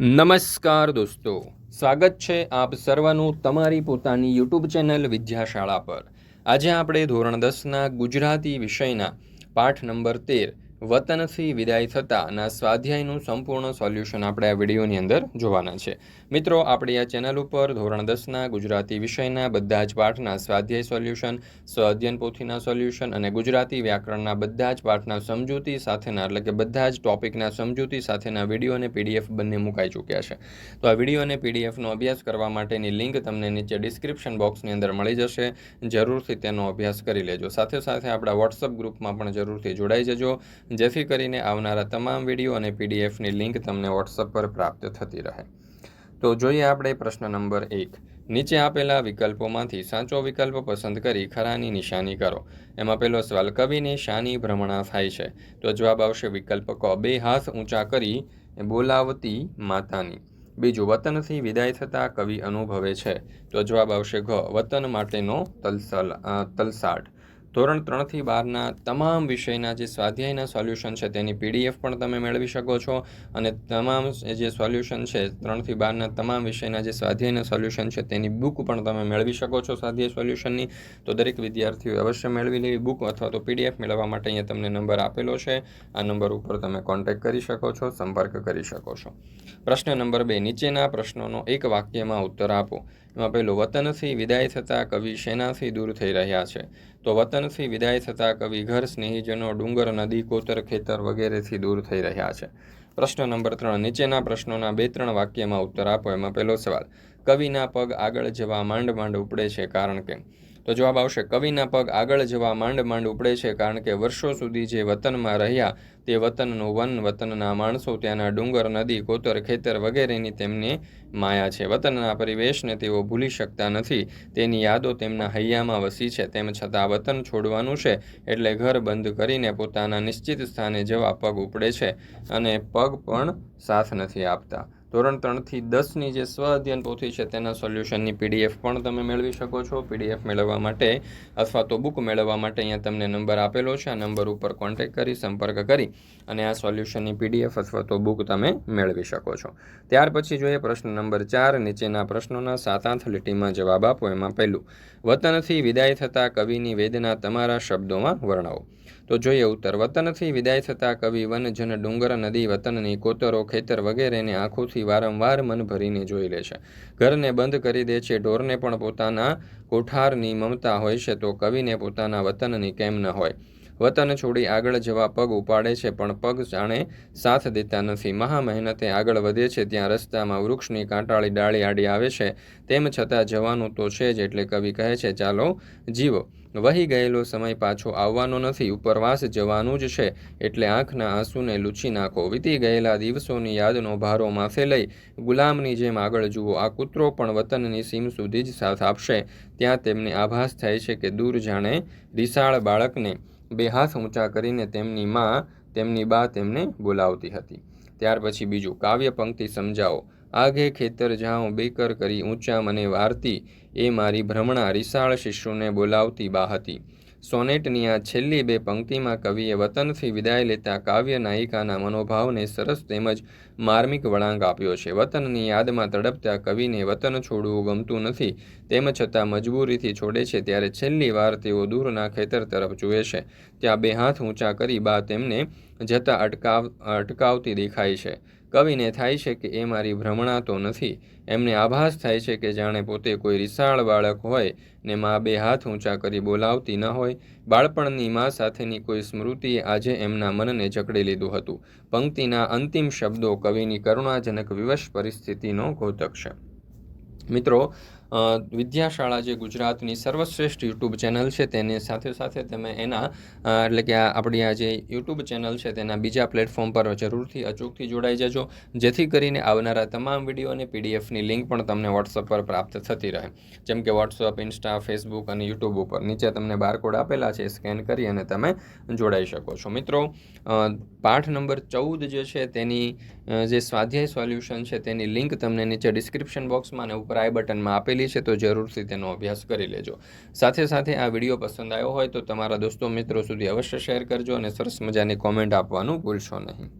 નમસ્કાર દોસ્તો. સ્વાગત છે આપ સર્વનું તમારી પોતાની યુટ્યુબ ચેનલ વિદ્યાશાળા પર. આજે આપણે ધોરણ દસના ગુજરાતી વિષયના પાઠ નંબર તેર વતનથી વિદાય થતાના સ્વાધ્યાયનું સંપૂર્ણ સોલ્યુશન આપણે આ વિડીયોની અંદર જોવાના છે. મિત્રો, આપણી આ ચેનલ ઉપર ધોરણ દસના ગુજરાતી વિષયના બધા જ પાઠના સ્વાધ્યાય સોલ્યુશન સ્વઅધ્યયન પોથીના સોલ્યુશન અને ગુજરાતી વ્યાકરણના બધા જ પાઠના સમજૂતી સાથેના એટલે કે બધા જ ટોપિકના સમજૂતી સાથેના વીડિયો અને પીડીએફ બંને મુકાઈ ચૂક્યા છે. તો આ વીડિયો અને પીડીએફનો અભ્યાસ કરવા માટેની લિંક તમને નીચે ડિસ્ક્રિપ્શન બોક્સની અંદર મળી જશે. જરૂરથી તેનો અભ્યાસ કરી લેજો. સાથે સાથે આપણા વોટ્સઅપ ગ્રુપમાં પણ જરૂરથી જોડાઈ જજો. જેથી કરીને આવનારા તમામ વીડિયો અને પીડીએફની લિંક તમને વોટ્સઅપ પર પ્રાપ્ત થતી રહે. તો જોઈએ આપણે પ્રશ્ન નંબર એક. નીચે આપેલા વિકલ્પોમાંથી સાચો વિકલ્પ પસંદ કરી ખરાની નિશાની કરો. એમાં પહેલો સવાલ, કવિને શાની ભ્રમણા થાય છે? તો જવાબ આવશે વિકલ્પ ક, બે હાથ ઊંચા કરી બોલાવતી માતાની. બીજું, વતનથી વિદાય થતાં કવિ અનુભવે છે? તો જવાબ આવશે ઘ, વતન માટેનો તલસલ તલસાટ. ધોરણ ત્રણથી બારના તમામ વિષયના જે સ્વાધ્યાયના સોલ્યુશન છે તેની પીડીએફ પણ તમે મેળવી શકો છો. અને તમામ જે સોલ્યુશન છે ત્રણથી બારના તમામ વિષયના જે સ્વાધ્યાયના સોલ્યુશન છે તેની બુક પણ તમે મેળવી શકો છો સ્વાધ્યાય સોલ્યુશનની. તો દરેક વિદ્યાર્થીઓ અવશ્ય મેળવી લેવી બુક અથવા તો પીડીએફ મેળવવા માટે અહીંયા તમને નંબર આપેલો છે. આ નંબર ઉપર તમે કોન્ટેક્ટ કરી શકો છો, સંપર્ક કરી શકો છો. પ્રશ્ન નંબર બે, નીચેના પ્રશ્નોનો એક વાક્યમાં ઉત્તર આપો. એમાં પહેલું, વતનથી વિદાય થતાં કવિ શેનાથી દૂર થઈ રહ્યા છે? તો વતનથી વિદાય થતાં કવિ ઘર સ્નેહીજનો ડુંગર, નદી કોતર ખેતર વગેરેથી દૂર થઈ રહ્યા છે. પ્રશ્ન નંબર ત્રણ, નીચેના પ્રશ્નોના બે ત્રણ વાક્યમાં ઉત્તર આપો. એમાં પહેલો સવાલ, કવિના પગ આગળ જવા માંડ માંડ ઉપડે છે કારણ કે? તો જવાબ આવશે, કવિના પગ આગળ જવા માંડ માંડ ઉપડે છે, કારણ કે વર્ષો સુધી જે વતનમાં રહ્યા, તે વતનનું વન વતનના માણસો ત્યાંના ડુંગર, નદી, કોતર, ખેતર વગેરેની તેમને માયા છે. વતનના પરિવેશને તેઓ ભૂલી શકતા નથી. તેની યાદો તેમના હૈયામાં વસી છે. તેમ છતાં વતન છોડવાનું છે એટલે ઘર બંધ કરીને પોતાના નિશ્ચિત સ્થાને જવા પગ ઉપડે છે અને પગ પણ સાથ નથી આપતા. ધોરણ ત્રણથી દસની જે સ્વ અધ્યયન પોથી છે, તેના સોલ્યુશનની પીડીએફ પણ તમે મેળવી શકો છો. પીડીએફ મેળવવા માટે અથવા તો બુક મેળવવા માટે અહીંયા તમને નંબર આપેલો છે. આ નંબર ઉપર કોન્ટેક્ટ કરી, સંપર્ક કરી અને આ સોલ્યુશનની પીડીએફ અથવા તો બુક તમે મેળવી શકો છો. ત્યાર પછી જોઈએ પ્રશ્ન નંબર ચાર, નીચેના પ્રશ્નોના સાત આઠ લીટીમાં જવાબ આપો. એમાં પહેલું, વતનથી વિદાય થતાં કવિની વેદના તમારા શબ્દોમાં વર્ણવો. તો જોઈએ ઉત્તર, વતનથી વિદાય થતાં કવિ વનજન ડુંગર નદી વતનની કોતરો ખેતર વગેરેને આંખોથી વારંવાર મન ભરીને જોઈ લે છે. ઘરને બંધ કરી દે છે. ઢોરને પણ પોતાના કોઠારની મમતા હોય છે તો કવિને પોતાના વતનની કેમ ન હોય. વતન છોડી આગળ જવા પગ ઉપાડે છે, પણ પગ જાણે સાથ દેતા નથી. મહા મહેનતે આગળ વધે છે, ત્યાં રસ્તામાં વૃક્ષની કાંટાળી ડાળી આડી આવે છે. તેમ છતાં જવાનું તો છે જ, એટલે કવિ કહે છે, ચાલો, જીવો. વહી ગયેલો સમય પાછો આવવાનો નથી, ઉપરવાસ જવાનું જ છે. એટલે આંખના આંસુને લૂછી નાખો. વીતી ગયેલા દિવસોની યાદનો ભારો માથે લઈ, ગુલામની જેમ આગળ જુઓ. આ કૂતરો પણ વતનની સીમ સુધી જ સાથ આપશે. ત્યાં તેમને આભાસ થાય છે કે દૂર જાણે, રિસાળ બાળકને બે હાથ ઊંચા કરીને તેમની માં તેમની બા તેમને બોલાવતી હતી. ત્યાર પછી બીજું કાવ્ય પંક્તિ સમજાવો. આગે ખેતર જાઉં, બેકર કરી ઊંચા મને વારતી, એ મારી ભ્રમણા રિસાળ શિશુને બોલાવતી બા હતી. સોનેટની આ છેલ્લી બે પંક્તિમાં કવિએ વતનથી વિદાય લેતા કાવ્ય નાયિકાના મનોભાવને સરસ તેમજ માર્મિક વળાંક આપ્યો છે. વતનની યાદમાં તડપતા કવિને વતન છોડવું ગમતું નથી, તેમ છતાં મજબૂરીથી છોડે છે ત્યારે છેલ્લી વાર તેઓ દૂરના ખેતર તરફ જુએ છે. ત્યાં બે હાથ ઊંચા કરી બા તેમને જતા અટકાવ, અટકાવતી દેખાય છે. કવિને થાય છે કે એ મારી ભ્રમણા તો નથી. એમને આભાસ થાય છે કે જાણે પોતે કોઈ રિસાળ બાળક હોય ને મા બે હાથ ઊંચા કરી બોલાવતી ન હોય. બાળપણની મા સાથેની કોઈ સ્મૃતિએ આજે એમના મનને જકડી લીધું હતું. પંક્તિના અંતિમ શબ્દો કવિની કરુણાજનક વિવશ પરિસ્થિતિનો ઘોતક છે. મિત્રો વિદ્યાશાળા જે ગુજરાતની સર્વશ્રેષ્ઠ યુટ્યુબ ચેનલ છે, તેની સાથે સાથે તમે એના એટલે કે આપણી આ જે યુટ્યુબ ચેનલ છે, તેના બીજા પ્લેટફોર્મ પર જરૂરથી અચૂકથી જોડાઈ જજો. જેથી કરીને આવનારા તમામ વીડિયો અને પીડીએફની લિંક પણ તમને વોટ્સઅપ પર પ્રાપ્ત થતી રહે. જેમ કે વોટ્સઅપ, ઇન્સ્ટા, ફેસબુક અને યુટ્યુબ ઉપર નીચે તમને બારકોડ આપેલા છે, સ્કેન કરી અને તમે જોડાઈ શકો છો. મિત્રો પાઠ નંબર ચૌદ જે છે, તેની જે સ્વાધ્યાય સોલ્યુશન છે, તેની લિંક તમને નીચે ડિસ્ક્રિપ્શન બોક્સમાં અને ઉપર આઈ બટનમાં આપેલી આપેલી છે, તો જરૂરથી તેનો અભ્યાસ કરી લેજો. સાથે સાથે આ વીડિયો પસંદ આવ્યો હોય તો તમારા દોસ્તો મિત્રો સુધી અવશ્ય શેર કરજો અને સરસ મજાની કોમેન્ટ આપવાનું ભૂલશો નહીં.